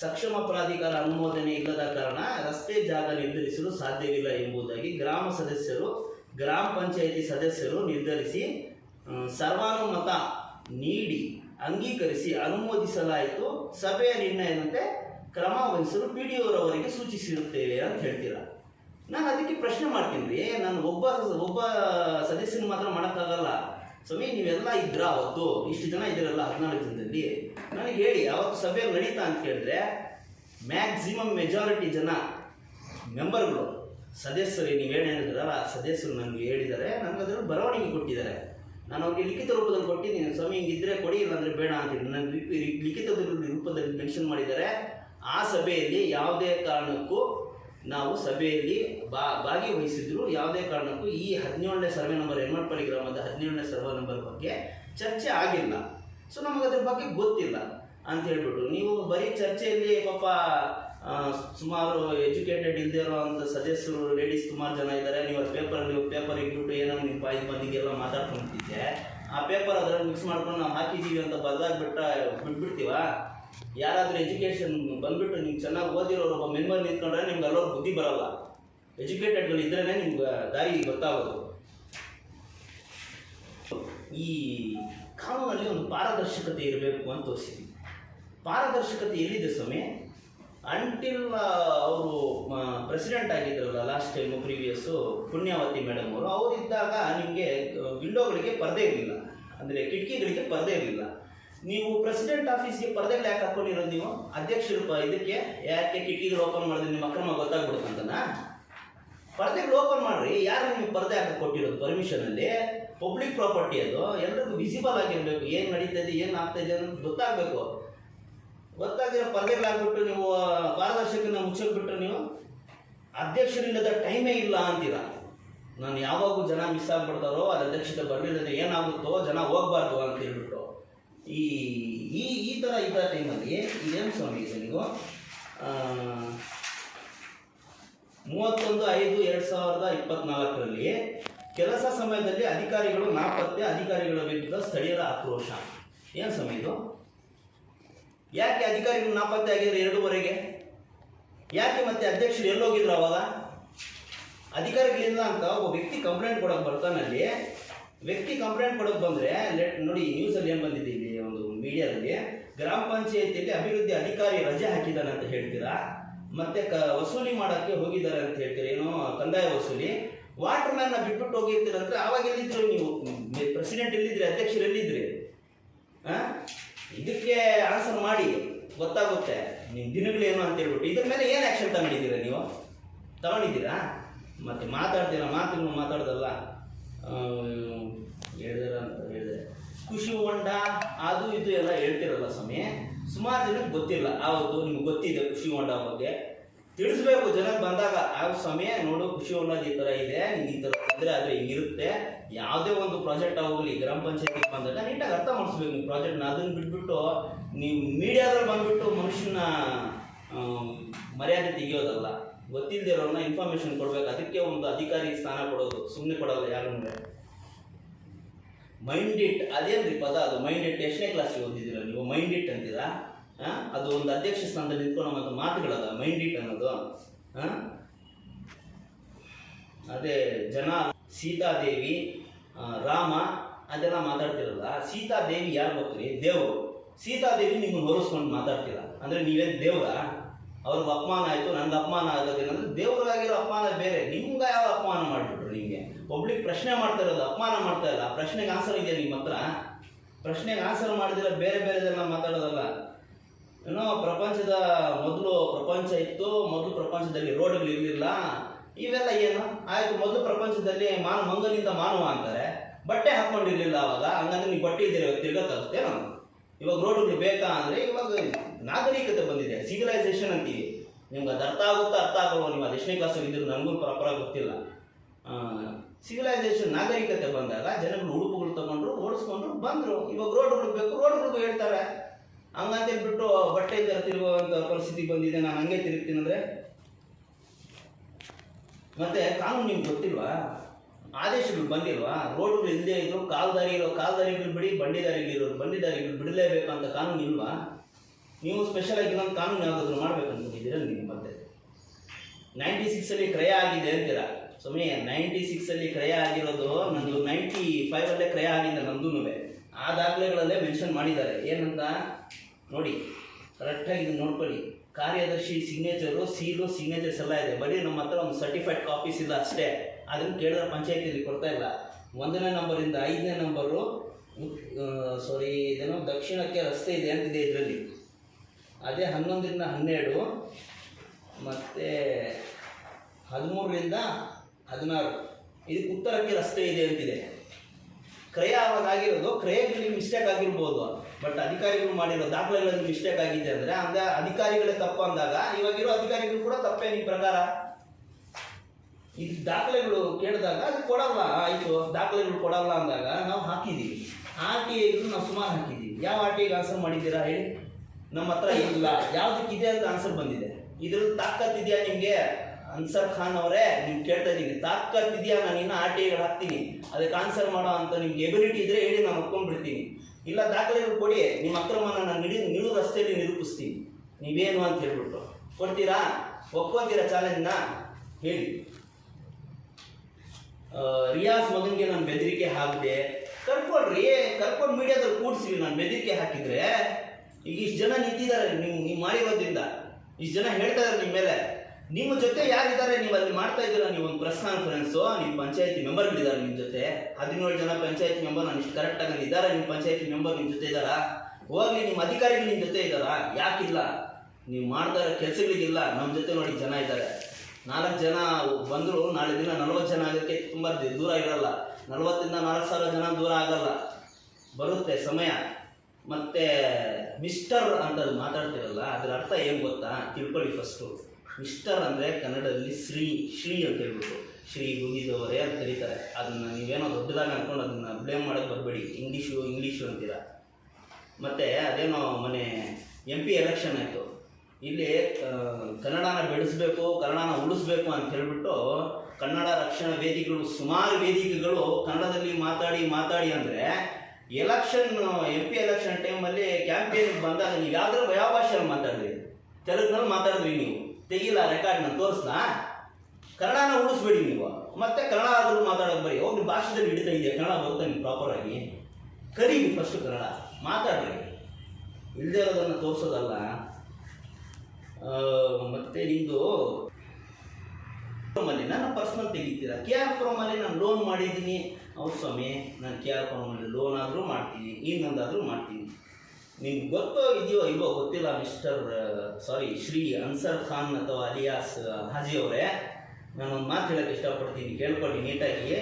ಸಕ್ಷಮ ಪ್ರಾಧಿಕಾರ ಅನುಮೋದನೆ ಇಲ್ಲದ ಕಾರಣ ರಸ್ತೆ ಜಾಗ ನಿರ್ಧರಿಸಲು ಸಾಧ್ಯವಿಲ್ಲ ಎಂಬುದಾಗಿ ಗ್ರಾಮ ಸದಸ್ಯರು ಗ್ರಾಮ ಪಂಚಾಯಿತಿ ಸದಸ್ಯರು ನಿರ್ಧರಿಸಿ ಸರ್ವಾನುಮತ ನೀಡಿ, ಅಂಗೀಕರಿಸಿ, ಅನುಮೋದಿಸಲಾಯಿತು. ಸಭೆಯ ನಿರ್ಣಯದಂತೆ ಕ್ರಮ ವಹಿಸಲು ಪಿ ಡಿ ಅವರವರಿಗೆ ಸೂಚಿಸಿರುತ್ತೇವೆ ಅಂತ ಹೇಳ್ತೀರಾ? ನಾನು ಅದಕ್ಕೆ ಪ್ರಶ್ನೆ ಮಾಡ್ತೀನಿ ರೀ. ನಾನು ಒಬ್ಬ ಒಬ್ಬ ಸದಸ್ಯನ ಮಾತ್ರ ಮಾಡೋಕ್ಕಾಗಲ್ಲ. ಸ್ವಾಮಿ, ನೀವೆಲ್ಲ ಇದ್ರ ಅವತ್ತು? ಇಷ್ಟು ಜನ ಇದ್ದೀರಲ್ಲ ಹದಿನಾಲ್ಕು ದಿನದಲ್ಲಿ ನನಗೆ ಹೇಳಿ, ಅವತ್ತು ಸಭೆ ನಡೀತಾ ಅಂತ ಕೇಳಿದ್ರೆ, ಮ್ಯಾಕ್ಸಿಮಮ್ ಮೆಜಾರಿಟಿ ಜನ ಮೆಂಬರ್ಗಳು ಸದಸ್ಯರು, ನೀವು ಏನು ಹೇಳಿದ್ರಲ್ಲ ಆ ಸದಸ್ಯರು ನನಗೆ ಹೇಳಿದ್ದಾರೆ ನನಗೆ ಅದನ್ನು ಬರವಣಿಗೆ ಕೊಟ್ಟಿದ್ದಾರೆ. ನಾನು ಅವ್ರಿಗೆ ಲಿಖಿತ ರೂಪದಲ್ಲಿ ಕೊಟ್ಟಿದ್ದೀನಿ ಸ್ವಾಮಿ ಹಿಂಗಿದ್ರೆ ಕೊಡಿ, ಇಲ್ಲಾಂದ್ರೆ ಬೇಡ ಅಂತೇಳಿ ನನ್ನ ಲಿಖಿತ ರೂಪದಲ್ಲಿ ಮೆನ್ಷನ್ ಮಾಡಿದ್ದಾರೆ, ಆ ಸಭೆಯಲ್ಲಿ ಯಾವುದೇ ಕಾರಣಕ್ಕೂ ನಾವು ಸಭೆಯಲ್ಲಿ ಬಾ ಭಾಗಿವಹಿಸಿದ್ರು, ಯಾವುದೇ ಕಾರಣಕ್ಕೂ ಈ ಹದಿನೇಳನೇ ಸರ್ವೆ ನಂಬರ್ ಹೆಣ್ಮಟ್ಪಳ್ಳಿ ಗ್ರಾಮದ ಹದಿನೇಳನೇ ಸರ್ವೆ ನಂಬರ್ ಬಗ್ಗೆ ಚರ್ಚೆ ಆಗಿಲ್ಲ. ಸೊ ನಮಗೆ ಅದ್ರ ಬಗ್ಗೆ ಗೊತ್ತಿಲ್ಲ ಅಂತ ಹೇಳ್ಬಿಟ್ಟು, ನೀವು ಬರೀ ಚರ್ಚೆಯಲ್ಲಿ ಪಾಪ ಸುಮಾರು ಎಜುಕೇಟೆಡ್ ಇಲ್ಲದೆ ಇರೋವಂಥ ಸದಸ್ಯರು ಲೇಡೀಸ್ ಸುಮಾರು ಜನ ಇದ್ದಾರೆ ನೀವು ಪೇಪರ್ ನೀವು ಪೇಪರ್ ಇಟ್ಬಿಟ್ಟು ಏನೋ ನಿಮ್ಮ ಬಾಯಿ ಬಂದಿಗೆಲ್ಲ ಮಾತಾಡ್ಕೊಂತಿದ್ದೆ ಆ ಪೇಪರ್ ಅದರಲ್ಲಿ ಮಿಕ್ಸ್ ಮಾಡ್ಕೊಂಡು ನಾವು ಹಾಕಿದ್ದೀವಿ ಅಂತ ಬದಲಾಗ್ಬಿಟ್ಟ ಬಿಟ್ಬಿಡ್ತೀವ? ಯಾರಾದರೂ ಎಜುಕೇಷನ್ ಬಂದ್ಬಿಟ್ಟು ನೀವು ಚೆನ್ನಾಗಿ ಓದಿರೋರು ಒಬ್ಬ ಮೆಂಬರ್ ನಿಂತ್ಕೊಂಡ್ರೆ ನಿಮ್ಗೆ ಅಲ್ಲೋರು ಬುದ್ಧಿ ಬರಲ್ಲ. ಎಜುಕೇಟೆಡ್ಗಳು ಇದ್ರೇ ನಿಮ್ಗೆ ದಾರಿ ಗೊತ್ತಾಗೋದು. ಈ ಕಾನೂನಲ್ಲಿ ಒಂದು ಪಾರದರ್ಶಕತೆ ಇರಬೇಕು ಅಂತ ತೋರಿಸಿದ್ವಿ ಪಾರದರ್ಶಕತೆ ಎಲ್ಲಿದೆ ಸ್ವಾಮಿ? ಅಂಟಿಲ್ ಅವರು president ಆಗಿದ್ರಲ್ಲ last time previous Punyavathi madam ಅವರು ಅವರಿದ್ದಾಗ ನಿಮಗೆ ವಿಂಡೋಗಳಿಗೆ ಪರದೆ ಇರಲಿಲ್ಲ. ಅಂದರೆ ಕಿಟಕಿಗಳಿಗೆ ಪರದೆ ಇರಲಿಲ್ಲ. ನೀವು ಪ್ರೆಸಿಡೆಂಟ್ ಆಫೀಸ್ಗೆ ಪರದೆಗಳು ಯಾಕೆ ಹಾಕೊಂಡಿರೋದು ನೀವು? ಅಧ್ಯಕ್ಷರು ಇದಕ್ಕೆ ಯಾಕೆ ಕಿಟಕಿಗಳು ಓಪನ್ ಮಾಡಿದ್ರೆ ನಿಮ್ಮ ಅಕ್ರಮ ಗೊತ್ತಾಗ್ಬಿಡುತ್ತಂತನಾ? ಪರದೆಗಳು ಓಪನ್ ಮಾಡ್ರಿ. ಯಾರು ನಿಮಗೆ ಪರದೆ ಹಾಕಿ ಕೊಟ್ಟಿರೋದು? ಪರ್ಮಿಷನ್ ಅಲ್ಲಿ. ಪಬ್ಲಿಕ್ ಪ್ರಾಪರ್ಟಿ ಅದು. ಎಲ್ಲರಿಗೂ ವಿಸಿಬಲ್ ಆಗಿರಬೇಕು. ಏನು ನಡೀತಾ ಇದೆ, ಏನು ಆಗ್ತಾ ಇದೆ ಅನ್ನೋದು ಗೊತ್ತಾಗಬೇಕು. ಗೊತ್ತಾಗಿರೋ ಪರದೆಗಳಾಗ್ಬಿಟ್ಟು ನೀವು ಪಾರದರ್ಶಕನ ಮುಚ್ಚೋಗ್ಬಿಟ್ರೆ ನೀವು ಅಧ್ಯಕ್ಷರಿಲ್ಲದ ಟೈಮೇ ಇಲ್ಲ ಅಂತೀರಾ? ನಾನು ಯಾವಾಗೂ ಜನ ಮಿಸ್ ಆಗ್ಬಿಡ್ತಾರೋ, ಅದು ಅಧ್ಯಕ್ಷತೆ ಬರಲಿಲ್ಲದೆ ಏನಾಗುತ್ತೋ, ಜನ ಹೋಗ್ಬಾರ್ದು ಅಂತ ಹೇಳ್ಬಿಟ್ಟು. ಈ ಈ ಈ ಥರ ಇದ್ದ ಟೈಮಲ್ಲಿ ಏನು ಸ್ವಾಮಿ ಇದೆ ನೀವು? ಮೂವತ್ತೊಂದು ಐದು ಎರಡು ಸಾವಿರದ ಇಪ್ಪತ್ನಾಲ್ಕರಲ್ಲಿ ಕೆಲಸ ಸಮಯದಲ್ಲಿ ಅಧಿಕಾರಿಗಳು ನಾಪತ್ತೆ ಅಧಿಕಾರಿಗಳ ವಿರುದ್ಧ ಸ್ಥಳೀಯರ ಆಕ್ರೋಶ. ಏನು ಸಮಯ ಇದು? ಯಾಕೆ ಅಧಿಕಾರಿಗಳು ನಾಪತ್ತೆ ಆಗಿದ್ರು ಎರಡೂವರೆಗೆ? ಯಾಕೆ ಮತ್ತೆ ಅಧ್ಯಕ್ಷರು ಎಲ್ಲೋಗಿದ್ರು ಅವಾಗ? ಅಧಿಕಾರಿಗಳಿಂದ ಅಂತ ಒಬ್ಬ ವ್ಯಕ್ತಿ ಕಂಪ್ಲೇಂಟ್ ಕೊಡೋಕೆ ಬರ್ತಾನಲ್ಲಿ, ವ್ಯಕ್ತಿ ಕಂಪ್ಲೇಂಟ್ ಕೊಡೋಕೆ ಬಂದರೆ ಲೆಟ್ ನೋಡಿ ನ್ಯೂಸಲ್ಲಿ ಏನು ಬಂದಿದೆ ಇಲ್ಲಿ ಒಂದು ಮೀಡಿಯಾದಲ್ಲಿ ಗ್ರಾಮ ಪಂಚಾಯತಿಯಲ್ಲಿ ಅಭಿವೃದ್ಧಿ ಅಧಿಕಾರಿ ರಜೆ ಹಾಕಿದ್ದಾನೆ ಅಂತ ಹೇಳ್ತೀರಾ? ಮತ್ತೆ ಕ ವಸೂಲಿ ಮಾಡೋಕ್ಕೆ ಹೋಗಿದ್ದಾರೆ ಅಂತ ಹೇಳ್ತೀರ? ಏನೋ ಕಂದಾಯ ವಸೂಲಿ. ವಾಟರ್ ಮ್ಯಾನ್ನ ಬಿಟ್ಬಿಟ್ಟು ಹೋಗಿರ್ತೀರಂದ್ರೆ ಆವಾಗ ಎಲ್ಲಿದ್ರು ನೀವು? ಪ್ರೆಸಿಡೆಂಟ್ ಎಲ್ಲಿದ್ರಿ? ಅಧ್ಯಕ್ಷರು ಎಲ್ಲಿದ್ರಿ? ಆ? ಇದಕ್ಕೆ ಆನ್ಸರ್ ಮಾಡಿ. ಗೊತ್ತಾಗುತ್ತೆ. ನಿಮ್ಮ ದಿನಗಳೇನು ಅಂತ ಹೇಳ್ಬಿಟ್ಟು. ಇದ್ರ ಮೇಲೆ ಏನು ಆ್ಯಕ್ಷನ್ ತಗೊಂಡಿದ್ದೀರಾ ನೀವು? ತಗೊಂಡಿದ್ದೀರಾ? ಮತ್ತೆ ಮಾತಾಡ್ತೀರಾ ಮಾತುಗಳು ಮಾತಾಡೋದಲ್ಲ. ಹೇಳಿದಾರ ಅಂತ ಹೇಳಿದೆ ಖುಷಿ, ಹೊಂಡ, ಅದು, ಇದು ಎಲ್ಲ ಹೇಳ್ತಿರಲ್ಲ ಸ್ವಾಮಿ. ಸುಮಾರು ಜನಕ್ಕೆ ಗೊತ್ತಿಲ್ಲ. ಆವತ್ತು ನಿಮ್ಗೆ ಗೊತ್ತಿದೆ ಖುಷಿ, ಹೊಂಡ ಬಗ್ಗೆ. ತಿಳಿಸ್ಬೇಕು. ಜನಕ್ಕೆ ಬಂದಾಗ, ಆ ಸಮಯ ನೋಡು, ಖುಷಿ ಅನ್ನೋದು ಈ ಥರ ಇದೆ ನಿಂಗೆ ಈ ಥರ ತೊಂದರೆ ಆದರೆ ಹಿಂಗಿರುತ್ತೆ ಯಾವುದೇ ಒಂದು ಪ್ರಾಜೆಕ್ಟ್ ಆಗೋಗಲಿ ಗ್ರಾಮ ಪಂಚಾಯತಿಗೆ ಬಂದಾಗ ನೀಟಾಗಿ ಅರ್ಥ ಮಾಡಿಸ್ಬೇಕು. ನೀವು ಪ್ರಾಜೆಕ್ಟ್ನ ಅದನ್ನು ಬಿಟ್ಬಿಟ್ಟು, ನೀವು ಮೀಡಿಯಾದಲ್ಲಿ ಬಂದ್ಬಿಟ್ಟು ಮನುಷ್ಯನ ಮರ್ಯಾದೆ ತೆಗಿಯೋದಲ್ಲ. ಗೊತ್ತಿಲ್ಲದೆ ಇರೋರನ್ನ ಇನ್ಫಾರ್ಮೇಶನ್ ಕೊಡ್ಬೇಕು. ಅದಕ್ಕೆ ಒಂದು ಅಧಿಕಾರಿ ಸ್ಥಾನ ಕೊಡೋದು. ಸುಮ್ಮನೆ ಕೊಡೋಲ್ಲ ಯಾರು ಮೈಂಡ್ ಇಟ್ ಅದೇನ್ರಿ ಪದ ಅದು? ಮೈಂಡ್ ಇಟ್ ಎಷ್ಟನೇ ಕ್ಲಾಸಿಗೆ ಓದಿದ್ದೀರ ನೀವು? ಮೈಂಡ್ ಇಟ್ ಅಂತೀರಾ? ಅದು ಒಂದು ಅಧ್ಯಕ್ಷ ಸ್ಥಾನದಲ್ಲಿ ನಿಂತ್ಕೊಳ್ಳೋ ಮಾತುಗಳದ ಮೈಂಡ್ ಇಟ್ ಅನ್ನೋದು? ಅದೇ ಜನ ಸೀತಾದೇವಿ ರಾಮ, ಅದೆಲ್ಲ ಮಾತಾಡ್ತಿರಲ್ಲ. ಸೀತಾದೇವಿ ಯಾರು ಗೊತ್ತೀರಿ ದೇವರು. ಸೀತಾದೇವಿ ನಿಮ್ಮನ್ನು ಹೊರಿಸ್ಕೊಂಡು ಮಾತಾಡ್ತೀರ ಅಂದರೆ ನೀವೇನು ದೇವರ? ಅವ್ರಿಗೆ ಅಪಮಾನ ಆಯಿತು ನನಗೆ ಅಪಮಾನ ಆಗೋದೇನಂದ್ರೆ ದೇವರಾಗಿರೋ ಅಪಮಾನ ಬೇರೆ. ನಿಮ್ಗೆ ಯಾವ ಅಪಮಾನ ಮಾಡಿಬಿಟ್ರು ನಿಮಗೆ? ಒಬ್ಳಿಗೆ ಪ್ರಶ್ನೆ ಮಾಡ್ತಾ ಇರೋದು, ಅಪಮಾನ ಮಾಡ್ತಾ ಇಲ್ಲ. ಪ್ರಶ್ನೆಗೆ ಆನ್ಸರ್ ಇದೆಯಾ ನಿಮ್ಮ ಹತ್ರ? ಪ್ರಶ್ನೆಗೆ ಆನ್ಸರ್ ಮಾಡಿದಿರ ಬೇರೆ ಬೇರೆದೆಲ್ಲ ಮಾತಾಡೋದಲ್ಲ. ಏನೋ ಪ್ರಪಂಚದ ಮೊದಲು ಪ್ರಪಂಚ ಇತ್ತು, ಮೊದಲು ಪ್ರಪಂಚದಲ್ಲಿ ರೋಡ್ಗಳು ಇರಲಿಲ್ಲ. ಇವೆಲ್ಲ ಏನು? ಆಯ್ತು, ಮೊದಲು ಪ್ರಪಂಚದಲ್ಲಿ ಮಾನ ಮಂಗನಿಂದ ಮಾನವ ಅಂತಾರೆ. ಬಟ್ಟೆ ಹಾಕೊಂಡಿರ್ಲಿಲ್ಲ ಅವಾಗ. ಹಂಗಂದ್ರೆ ನೀವು ಬಟ್ಟೆ ಇದ್ದೀರ ತಿರ್ಗತ್ತೆ ನಾನು ಇವಾಗ ರೋಡ್ಗಳು ಬೇಕಾ ಅಂದರೆ ಇವಾಗ ನಾಗರಿಕತೆ ಬಂದಿದೆ. ಸಿವಿಲೈಸೇಷನ್ ಅಂತೀವಿ. ನಿಮ್ಗೆ ಅದು ಅರ್ಥ ಆಗುತ್ತಾ ಅರ್ಥ ಆಗೋ ನೀವು ಅದು ಎಷ್ಟನೇ ನನಗೂ ಪ್ರಾಪರಾಗಿ ಗೊತ್ತಿಲ್ಲ. ಸಿವಿಲೈಸೇಷನ್ ನಾಗರಿಕತೆ ಬಂದಾಗ ಜನಗಳು ಉಡುಪುಗಳು ತಗೊಂಡ್ರು, ಓಡಿಸ್ಕೊಂಡ್ರು, ಬಂದರು. ಇವಾಗ ರೋಡ್ಗಳು ಬೇಕು, ರೋಡ್ಗಳಿಗೂ ಹೇಳ್ತಾರೆ. ಹಂಗಂತ ಹೇಳ್ಬಿಟ್ಟು ಬಟ್ಟೆ ಇದ್ದರೆ ತಿರುಗುವಂಥ ಪರಿಸ್ಥಿತಿ ಬಂದಿದೆ. ನಾನು ಹಂಗೆ ತಿರುಗ್ತೀನಿ ಅಂದರೆ? ಮತ್ತೆ ಕಾನೂನು ನಿಮ್ಗೆ ಗೊತ್ತಿಲ್ವಾ? ಆದೇಶಗಳು ಬಂದಿಲ್ವಾ? ರೋಡ್ಗಳು ಇಲ್ಲದೆ ಇದ್ರು, ಕಾಲ್ದಾರಿ ಇರೋ ಕಾಲ್ದಾರಿಗಳು ಬಿಡಿ ಬಂಡಿದಾರಿಗಳಿರೋರು ಬಂಡಿದಾರಿಗಳು ಅಂತ ಕಾನೂನು ಇಲ್ವಾ? ನೀವು ಸ್ಪೆಷಲ್ ಆಗಿ ಇನ್ನೊಂದು ಕಾನೂನು ಯಾವುದಾದ್ರು ಇದ್ದೀರ ನೀವು ಮತ್ತೆ ನೈಂಟಿ ಸಿಕ್ಸಲ್ಲಿ ಕ್ರಯ ಆಗಿದೆ ಅಂತೀರಾ. ಸುಮ್ಮನೆ ನೈಂಟಿ ಸಿಕ್ಸಲ್ಲಿ ಕ್ರಯ ಆಗಿರೋದು ನಂದು ನೈಂಟಿ ಫೈವಲ್ಲೇ ಕ್ರಯ ಆಗಿದೆ ನಂದೂ ಆ ದಾಖಲೆಗಳಲ್ಲೇ ಮೆನ್ಷನ್ ಮಾಡಿದ್ದಾರೆ. ಏನಂತ? ನೋಡಿ ಕರೆಕ್ಟಾಗಿ ಇದು ನೋಡ್ಕೊಳ್ಳಿ. ಕಾರ್ಯದರ್ಶಿ ಸಿಗ್ನೇಚರು ಸೀಲು ಸಿಗ್ನೇಚರ್ಸ್ ಎಲ್ಲ ಇದೆ. ಬರೀ ನಮ್ಮ ಹತ್ರ ಒಂದು ಸರ್ಟಿಫೈಡ್ ಕಾಪೀಸ್ ಇಲ್ಲ ಅಷ್ಟೇ. ಅದನ್ನು ಕೇಳಿದ್ರೆ ಪಂಚಾಯತಿಯಲ್ಲಿ ಕೊಡ್ತಾ ಇಲ್ಲ. ಒಂದನೇ ನಂಬರಿಂದ ಐದನೇ ನಂಬರು ಸಾರಿ ಇದೇನೋ ದಕ್ಷಿಣಕ್ಕೆ ರಸ್ತೆ ಇದೆ ಅಂತಿದೆ ಇದರಲ್ಲಿ. ಅದೇ ಹನ್ನೊಂದರಿಂದ ಹನ್ನೆರಡು, ಮತ್ತು ಹದಿಮೂರರಿಂದ ಹದಿನಾರು. ಇದಕ್ಕೆ ಉತ್ತರಕ್ಕೆ ರಸ್ತೆ ಇದೆ ಅಂತಿದೆ. ಕ್ರಯ ಅವಾಗ ಆಗಿರೋದು ಮಿಸ್ಟೇಕ್ ಆಗಿರ್ಬೋದು ಬಟ್ ಅಧಿಕಾರಿಗಳು ಮಾಡಿರೋ ದಾಖಲೆಗಳಲ್ಲಿ ಮಿಸ್ಟೇಕ್ ಆಗಿದೆ ಅಂದರೆ, ಅಂದ ಅಧಿಕಾರಿಗಳೇ ತಪ್ಪು ಅಂದಾಗ, ಇವಾಗಿರೋ ಅಧಿಕಾರಿಗಳು ಕೂಡ ತಪ್ಪೇ ನಿಮ್ಮ ಪ್ರಕಾರ. ಇದು ದಾಖಲೆಗಳು ಕೇಳಿದಾಗ ಅದು ಕೊಡಲ್ಲ, ಆಯಿತು, ದಾಖಲೆಗಳು ಕೊಡಲ್ಲ ಅಂದಾಗ ನಾವು ಹಾಕಿದ್ದೀವಿ ಐಗಳು ನಾವು ಸುಮಾರು ಹಾಕಿದ್ದೀವಿ ಯಾವ ಆರ್ ಐಗೆ ಆನ್ಸರ್ ಮಾಡಿದ್ದೀರಾ ಹೇಳಿ? ನಮ್ಮ ಹತ್ರ ಇಲ್ಲ. ಯಾವುದಕ್ಕಿದೆ ಅಂತ ಆನ್ಸರ್ ಬಂದಿದೆ. ಇದ್ರ ತಾಕತ್ತಿದೆಯಾ ನಿಮಗೆ? ಅನ್ಸರ್ ಖಾನ್ ಅವರೇ, ನೀವು ಕೇಳ್ತಾ ಇದ್ದೀನಿ ತಾಕತ್ ಇದೆಯಾ ನಾನು ಇನ್ನೂ ಆರ್ ಟಿ ಐಗಳು ಹಾಕ್ತೀನಿ. ಅದಕ್ಕೆ ಆನ್ಸರ್ ಮಾಡೋ ಅಂತ ನಿಮ್ಗೆ ಎಬಿಲಿಟಿ ಇದ್ರೆ ಹೇಳಿ, ನಾನು ಒಪ್ಕೊಂಡ್ಬಿಡ್ತೀನಿ. ಇಲ್ಲ, ದಾಖಲೆಗಳು ಕೊಡಿ, ನಿಮ್ಮ ಅಕ್ರಮನ ನಾನು ನಿಡಿ ನಿಳು ರಸ್ತೆಯಲ್ಲಿ ನಿರೂಪಿಸ್ತೀನಿ. ನೀವೇನು ಅಂತ ಹೇಳ್ಬಿಟ್ಟು. ಕೊಡ್ತೀರಾ? ಒಪ್ಕೊಂತೀರಾ ಚಾಲೆಂಜ್ನ? ಹೇಳಿ. ರಿಯಾಸ್ ಮಗನಿಗೆ ನಾನು ಬೆದರಿಕೆ ಹಾಕಿದೆ. ಕರ್ಕೊಳ್ರಿ ಕರ್ಕೊಂಡು ಮೀಡಿಯಾದಲ್ಲಿ ಕೂಡಿಸಿ ನಾನು ಬೆದರಿಕೆ ಹಾಕಿದ್ರೆ, ಈಗ ಇಷ್ಟು ಜನ ನಿಂತಿದ್ದಾರೆ, ನೀವು ನೀವು ಮಾಡಿರೋದ್ರಿಂದ. ಇಷ್ಟು ಜನ ಹೇಳ್ತಾ ಇದ್ದಾರೆ ನಿಮ್ಮ ಮೇಲೆ. ನಿಮ್ಮ ಜೊತೆ ಯಾರಿದ್ದಾರೆ, ನೀವು ಅಲ್ಲಿ ಮಾಡ್ತಾ ಇದ್ದೀರಾ, ನೀವು ಒಂದು ಪ್ರೆಸ್ ಕಾನ್ಫರೆನ್ಸು ನಿಮ್ಮ ಪಂಚಾಯತಿ ಮೆಂಬರ್ಗಳಿದ್ದಾರೆ ನಿಮ್ಮ ಜೊತೆ. ಹದಿನೇಳು ಜನ ಪಂಚಾಯತಿ ಮೆಂಬರ್ ನಾನು ಇಷ್ಟು ಕರೆಕ್ಟಾಗಿ ಇದ್ದಾರೆ, ನಿಮ್ಮ ಪಂಚಾಯತಿ ಮೆಂಬರ್ ನಿಮ್ಮ ಜೊತೆ ಇದ್ದಾರಾ? ಹೋಗ್ಲಿ, ನಿಮ್ಮ ಅಧಿಕಾರಿಗಳು ನಿಮ್ಮ ಜೊತೆ ಇದ್ದಾರಾ? ಯಾಕಿಲ್ಲ? ನೀವು ಮಾಡ್ತಾ ಇರೋ ಕೆಲಸಗಳಿಗಿಲ್ಲ. ನಮ್ಮ ಜೊತೆ ನೋಡಿ ಜನ ಇದ್ದಾರೆ. ನಾಲ್ಕು ಜನ ಬಂದರು, ನಾಳೆ ದಿನ ನಲ್ವತ್ತು ಜನ ಆಗೋಕ್ಕೆ ತುಂಬ ದೂರ ಇರಲ್ಲ. ನಲ್ವತ್ತರಿಂದ ನಾಲ್ಕು ಸಾವಿರ ಜನ ದೂರ ಆಗಲ್ಲ. ಬರುತ್ತೆ ಸಮಯ. ಮತ್ತು ಮಿಸ್ಟರ್ ಅಂತ ಮಾತಾಡ್ತಿರಲ್ಲ, ಅದರ ಅರ್ಥ ಏನು ಗೊತ್ತಾ? ತಿಳ್ಕೊಳ್ಳಿ ಫಸ್ಟು ಮಿಸ್ಟರ್ ಅಂದರೆ ಕನ್ನಡದಲ್ಲಿ ಶ್ರೀ ಶ್ರೀ ಅಂತ ಹೇಳ್ಬಿಟ್ಟು, ಶ್ರೀ ಗುಗಿದವರೇ ಅಂತ ಕರೀತಾರೆ. ಅದನ್ನು ನೀವೇನೋ ದೊಡ್ಡದಾಗಿ ಅಂದ್ಕೊಂಡು ಅದನ್ನು ಬ್ಲೇಮ್ ಮಾಡೋಕ್ಕೆ ಬರಬೇಡಿ. ಇಂಗ್ಲೀಷು ಇಂಗ್ಲೀಷು ಅಂತೀರ? ಮತ್ತು ಅದೇನೋ ಮನೆ ಎಂ ಪಿ ಎಲೆಕ್ಷನ್ ಆಯಿತು. ಇಲ್ಲಿ ಕನ್ನಡನ ಬೆಳೆಸಬೇಕು, ಕನ್ನಡನ ಉಳಿಸ್ಬೇಕು ಅಂತ ಹೇಳ್ಬಿಟ್ಟು ಕನ್ನಡ ರಕ್ಷಣಾ ವೇದಿಕೆಗಳು, ಸುಮಾರು ವೇದಿಕೆಗಳು ಕನ್ನಡದಲ್ಲಿ ಮಾತಾಡಿ ಮಾತಾಡಿ ಅಂದರೆ ಎಲೆಕ್ಷನ್ ಎಂ ಪಿ ಎಲೆಕ್ಷನ್ ಟೈಮಲ್ಲಿ ಕ್ಯಾಂಪೇನ್ ಬಂದಾಗ ನೀವು ಯಾವ್ದಾದ್ರು ಯಾವ ಭಾಷೆಯಲ್ಲಿ ಮಾತಾಡಿದ್ರಿ ತೆಲುಗಿನಲ್ಲಿ ಮಾತಾಡಿದ್ರಿ ನೀವು. ತೆಗಿಲ್ಲ ರೆಕಾರ್ಡ್ನ ತೋರಿಸ್ಲಾ? ಕನ್ನಡನ ಉಳಿಸ್ಬೇಡಿ ನೀವು. ಮತ್ತೆ ಕನ್ನಡ ಆದರೂ ಮಾತಾಡೋದು ಬರೀ. ಹೋಗಿ ಭಾಷೆದಲ್ಲಿ ಹಿಡಿತಾ ಇದೆಯಾ. ಕನ್ನಡ ಬರುತ್ತೆ ನೀವು ಪ್ರಾಪರಾಗಿ ನೀವು ಫಸ್ಟು ಕನ್ನಡ. ಮಾತಾಡ್ರಿ. ಇಲ್ಲದೆ ಇರೋದನ್ನು ತೋರಿಸೋದಲ್ಲ. ಮತ್ತೆ ನಿಮ್ಮದು ಅಲ್ಲಿ ನನ್ನ ಪರ್ಸನಲ್ ತೆಗಿತೀರಾ? ಕೆ ಆರ್ ಪುರಮಲ್ಲಿ ನಾನು ಲೋನ್ ಮಾಡಿದ್ದೀನಿ. ಹೌದು ಸ್ವಾಮಿ. ನಾನು ಕೆ ಆರ್ ಪುರಮಲ್ಲಿ ಲೋನ್ ಆದರೂ ಮಾಡ್ತೀನಿ. ಇನ್ನೊಂದಾದರೂ ಮಾಡ್ತೀನಿ. ನಿಮ್ಗೆ ಗೊತ್ತೋ ಇದೆಯೋ ಇಲ್ವೋ ಗೊತ್ತಿಲ್ಲ ಮಿಸ್ಟರ್ ಸಾರಿ ಶ್ರೀ ಅನ್ಸರ್ ಖಾನ್ ಅಥವಾ ಅಲಿಯಾಸ್ ಹಾಜಿ ಅವರೇ. ನಾನು ಒಂದು ಮಾತು ಹೇಳಕ್ಕೆ ಇಷ್ಟಪಡ್ತೀನಿ, ಕೇಳ್ಕೊಳ್ಳಿ ನೀಟಾಗಿ.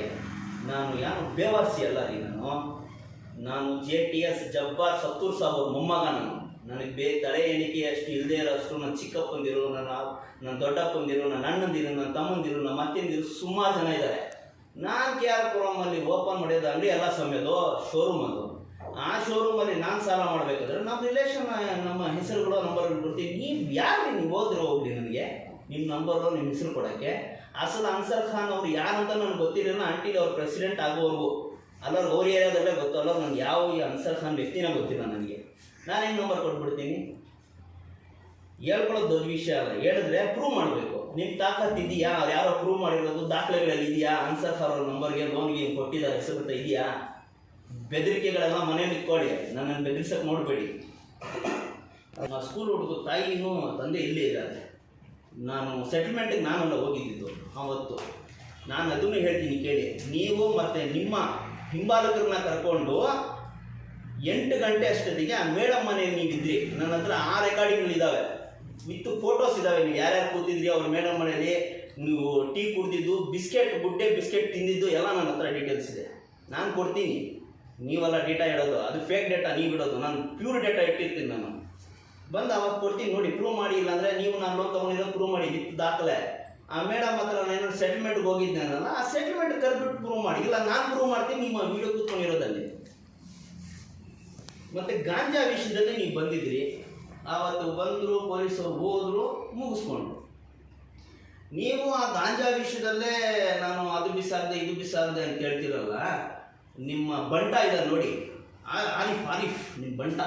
ನಾನು ಯಾರು? ಬೇವಾಸಿ ಅಲ್ಲ ರೀ ನಾನು. ನಾನು J T S Jabbar Sattur Saab ಅವ್ರ ಮೊಮ್ಮಗ ನಾನು. ನನಗೆ ಬೇ, ತಲೆ ಎಣಿಕೆ ಅಷ್ಟು ಇಲ್ಲದೆ ಇರೋಷ್ಟು ನನ್ನ ಚಿಕ್ಕಪ್ಪಂದಿರು ನನ್ನ ನನ್ನ ದೊಡ್ಡಪ್ಪಂದಿರು ನನ್ನ ಅಣ್ಣಂದಿರು ನನ್ನ ತಮ್ಮಂದಿರು ನಮ್ಮ ಅತ್ತೆಂದಿರು ಸುಮಾರು ಜನ ಇದ್ದಾರೆ ನಾನು ಕೆ ಆರ್ ಪುರಮಲ್ಲಿ ಓಪನ್ ಮಾಡಿದ ಅಂಗಡಿ ಎಲ್ಲ ಸಮಯದು ಶೋರೂಮ್ ಅದು. ಆ ಶೋರೂಮಲ್ಲಿ ನಾನು ಸಾಲ ಮಾಡಬೇಕಾದ್ರೆ ನಮ್ಮ ರಿಲೇಷನ್ ನಮ್ಮ ಹೆಸರುಗಳು ನಂಬರ್ ಕೊಡ್ತೀನಿ. ನೀವು ಯಾರು ನೀವು ಹೋದ್ರೆ ಹೋಗ್ಲಿ ನನಗೆ ನಿಮ್ಮ ನಂಬರು ನಿಮ್ಮ ಹೆಸರು ಕೊಡೋಕ್ಕೆ. ಅಸಲ್ ಅನ್ಸರ್ ಖಾನ್ ಅವ್ರು ಯಾರಂತ ನನಗೆ ಗೊತ್ತಿರಲಿಲ್ಲ ಆಂಟಿಲಿ ಅವ್ರ ಪ್ರೆಸಿಡೆಂಟ್ ಆಗೋವರೆಗೂ. ಅಲ್ಲವ್ರು ಅವ್ರ ಏರಿಯಾದಲ್ಲೇ ಗೊತ್ತು. ಅಲ್ಲವ್ರು ನನಗೆ ಯಾವ ಈ ಅನ್ಸರ್ ಖಾನ್ ವ್ಯಕ್ತಿನ ಗೊತ್ತಿಲ್ಲ ನನಗೆ. ನಾನು ಹೆಂಗೆ ನಂಬರ್ ಕೊಟ್ಬಿಡ್ತೀನಿ? ಹೇಳ್ಕೊಳ್ಳೋದು ದೊಡ್ಡ ವಿಷಯ ಅಲ್ಲ. ಹೇಳಿದ್ರೆ ಪ್ರೂವ್ ಮಾಡಬೇಕು. ನಿಮ್ಮ ತಾಕತ್ ಇದೆಯಾ? ಯಾರೋ ಪ್ರೂವ್ ಮಾಡಿರೋದು ದಾಖಲೆಗಳಲ್ಲಿ ಇದೆಯಾ? ಅನ್ಸರ್ ಖಾನ್ ಅವ್ರ ನಂಬರ್ಗೆ ಲೋನ್ಗೆ ಕೊಟ್ಟಿದ್ದಾರೆ, ಹೆಸರು ಇದೆಯಾ? ಬೆದರಿಕೆಗಳೆಲ್ಲ ಮನೇಲಿ ಇಟ್ಕೊಳ್ಳಿ. ನನ್ನನ್ನು ಬೆದರಿಸಕ್ಕೆ ನೋಡಬೇಡಿ. ಸ್ಕೂಲ್ ಹುಡುಗ ತಾಯಿನೂ ತಂದೆ ಇಲ್ಲೇ ಇದ್ದಾರೆ. ನಾನು ಸೆಟಲ್ಮೆಂಟಿಗೆ ನಾನೆಲ್ಲ ಹೋಗಿದ್ದಿದ್ದು ಅವತ್ತು ನಾನು ಅದನ್ನು ಹೇಳ್ತೀನಿ ಕೇಳಿ. ನೀವು ಮತ್ತು ನಿಮ್ಮ ಹಿಂಬಾಲಕರನ್ನ ಕರ್ಕೊಂಡು ಎಂಟು ಗಂಟೆ ಅಷ್ಟೊತ್ತಿಗೆ ಆ ಮೇಡಮ್ ಮನೆಯಲ್ಲಿ ನೀವಿದ್ರಿ. ನನ್ನ ಹತ್ರ ಆ ರೆಕಾರ್ಡಿಂಗ್ಗಳಿದ್ದಾವೆ ವಿತ್ ಫೋಟೋಸ್ ಇದ್ದಾವೆ ನೀವು ಯಾರ್ಯಾರು ಕೂತಿದ್ರಿ ಅವ್ರ ಮೇಡಮ್ ಮನೆಯಲ್ಲಿ? ನೀವು ಟೀ ಕುಡ್ದಿದ್ದು, ಬಿಸ್ಕೆಟ್ ಗುಡ್ಡೆ ಬಿಸ್ಕೆಟ್ ತಿಂದಿದ್ದು ಎಲ್ಲ ನನ್ನ ಹತ್ರ ಡೀಟೇಲ್ಸ್ ಇದೆ. ನಾನು ಕೊಡ್ತೀನಿ. ನೀವೆಲ್ಲ ಡೇಟಾ ಇಡೋದು, ಅದು ಫೇಕ್ ಡೇಟಾ ನೀವು ಇಡೋದು, ನಾನು ಪ್ಯೂರ್ ಡೇಟಾ ಇಟ್ಟಿರ್ತೀನಿ ನಾನು. ಬಂದು ಅವಾಗ ಕೊಡ್ತೀನಿ ನೋಡಿ ಪ್ರೂವ್ ಮಾಡಿ ಅಂದರೆ ನೀವು ನಾನು ಲೋನ್ ತೊಗೊಂಡಿರೋ ಪ್ರೂವ್ ಮಾಡಿ, ವಿತ್ ದಾಖಲೆ. ಆ ಮೇಡಮ್ ಹತ್ರ ನಾನು ಸೆಟಲ್ಮೆಂಟ್ಗೆ ಹೋಗಿದ್ದೇನಲ್ಲ ಆ ಸೆಟಲ್ಮೆಂಟ್ ಕರೆದ್ಬಿಟ್ಟು ಪ್ರೂವ್ ಮಾಡಿ, ಇಲ್ಲ ನಾನು ಪ್ರೂವ್ ಮಾಡ್ತೀನಿ, ನಿಮ್ಮ ವಿಡಿಯೋ ಕೂತ್ಕೊಂಡಿರೋದಲ್ಲಿ. ಮತ್ತೆ ಗಾಂಜಾ ವಿಷಯದಲ್ಲಿ ನೀವು ಬಂದಿದ್ರಿ ಆವತ್ತು ಬಂದರು, ಪೊಲೀಸರು ಹೋದರು, ಮುಗಿಸ್ಕೊಂಡ್ರು. ನೀವು ಆ ಗಾಂಜಾ ವಿಷಯದಲ್ಲೇ ನಾನು ಅದು ಬಿಸಾಕ್ದೆ ಇದು ಬಿಸಾಲದೆ ಅಂತ ಹೇಳ್ತಿರಲ್ಲ ನಿಮ್ಮ ಬಂಟ ಇದೆ ನೋಡಿ. ಆ- ಆರಿಫ್ ಆರಿಫ್ ನಿಮ್ಮ ಬಂಟ.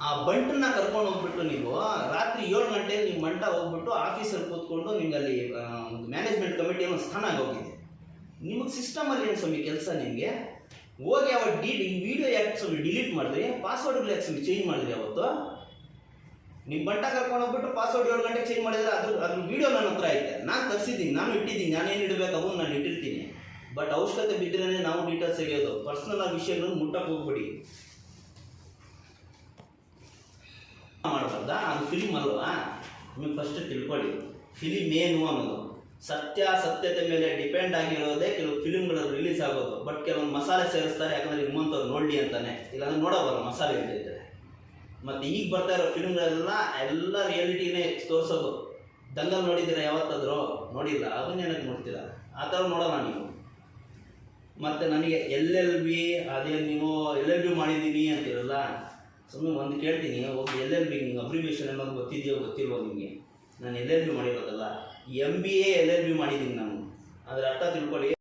ಆ ಬಂಟನ್ನ ಕರ್ಕೊಂಡು ಹೋಗ್ಬಿಟ್ಟು ನೀವು ರಾತ್ರಿ ಏಳು ಗಂಟೆಯಲ್ಲಿ ನಿಮ್ಮ ಬಂಟ ಹೋಗ್ಬಿಟ್ಟು ಆಫೀಸಲ್ಲಿ ಕೂತ್ಕೊಂಡು ನಿಮ್ಗೆ ಅಲ್ಲಿ ಒಂದು ಮ್ಯಾನೇಜ್ಮೆಂಟ್ ಕಮಿಟಿ ಅನ್ನೋ ಸ್ಥಾನ ಆಗೋಗಿದೆ ನಿಮಗೆ ಸಿಸ್ಟಮಲ್ಲಿ ಏನು ಸ್ವಾಮಿ ಕೆಲಸ ನಿಮಗೆ? ಹೋಗಿ ಅವ ಡಿ ವಿಡಿಯೋ ಯಾಕೆ ಸ್ವಾಮಿ ಡಿಲೀಟ್ ಮಾಡಿದ್ರಿ? ಪಾಸ್ವರ್ಡ್ಗಳು ಯಾಕೆ ಸ್ವಾಮಿ ಚೇಂಜ್ ಮಾಡಿದ್ರಿ ಅವತ್ತು? ನಿಮ್ಮ ಬಂಟ ಕರ್ಕೊಂಡು ಹೋಗ್ಬಿಟ್ಟು ಪಾಸ್ವರ್ಡ್ ಏಳು ಗಂಟೆಗೆ ಚೇಂಜ್ ಮಾಡಿದ್ರೆ ಅದ್ರ ಅದ್ರ ವಿಡಿಯೋ ನನ್ನ ಹತ್ರ ಐತೆ. ನಾನು ತರಿಸಿದ್ದೀನಿ, ನಾನು ಇಟ್ಟಿದ್ದೀನಿ, ನಾನೇನು ಇಡಬೇಕು ಅವನು ನಾನು ಇಟ್ಟಿರ್ತೀನಿ. ಬಟ್ ಅವಶ್ಯಕತೆ ಬಿದ್ದರೆ ನಾವು ಡೀಟೇಲ್ಸ್ ತೆಗೆಯೋದು. ಪರ್ಸನಲ್ ಆಗಿ ವಿಷಯಗಳನ್ನು ಮುಟ್ಟಕ್ಕೆ ಹೋಗ್ಬಿಡಿ. ಮಾಡಬಾರ್ದಾ? ಅದು ಫಿಲಿಮ್ ಅಲ್ವಾ? ನೀವು ಫಸ್ಟ್ ತಿಳ್ಕೊಳ್ಳಿ. ಫಿಲಿಮ್ ಏನು ಅನ್ನೋದು. ಸತ್ಯ, ಸತ್ಯತೆ ಮೇಲೆ ಡಿಪೆಂಡ್ ಆಗಿರೋದೇ ಕೆಲವು ಫಿಲಿಮ್ಗಳು ರಿಲೀಸ್ ಆಗೋದು. ಬಟ್ ಕೆಲವೊಂದು ಮಸಾಲೆ ಸೇರಿಸ್ತಾರೆ, ಯಾಕಂದ್ರೆ ನಿಮ್ಮಂಥವ್ರು ನೋಡಿ ಅಂತಾನೆ. ಇಲ್ಲಾಂದ್ರೆ ನೋಡೋಬಲ್ಲ ಮಸಾಲೆ ಇದ್ದಿದ್ದರೆ ಮತ್ತು ಈಗ ಬರ್ತಾ ಇರೋ ಫಿಲ್ಮ್ಗಳೆಲ್ಲ ಎಲ್ಲ ರಿಯಾಲಿಟಿನೇ ತೋರಿಸೋದು. ದಂಗಲ್ ನೋಡಿದ್ದೀರಾ ಯಾವತ್ತಾದರೂ? ನೋಡಿಲ್ಲ. ಅದನ್ನೇನಕ್ಕೆ ನೋಡ್ತೀರಾ? ಆ ಥರ ನೋಡೋಣ ನೀವು. ಮತ್ತು ನನಗೆ ಎಲ್ ಎಲ್ ಬಿ, ಅದೇ ನೀವು ಎಲ್ ಎಲ್ ಬಿ ಮಾಡಿದ್ದೀನಿ ಅಂತಿರಲ್ಲ? ಸುಮ್ಮನೆ ಒಂದು ಕೇಳ್ತೀನಿ, ಹೋಗಿ ಎಲ್ ಎಲ್ ಬಿ ನಿಮ್ಗೆ ಅಬ್ರಿವೇಷನ್ ಅನ್ನೋದು ಗೊತ್ತಿದೆಯೋ ಗೊತ್ತಿಲ್ವೋ ನಿಮಗೆ? ನಾನು L L B ಮಾಡಿರೋದಲ್ಲ M B A L L B ಮಾಡಿದ್ದೀನಿ ನಾನು. ಅದರ ಅರ್ಥ ತಿಳ್ಕೊಳ್ಳಿ.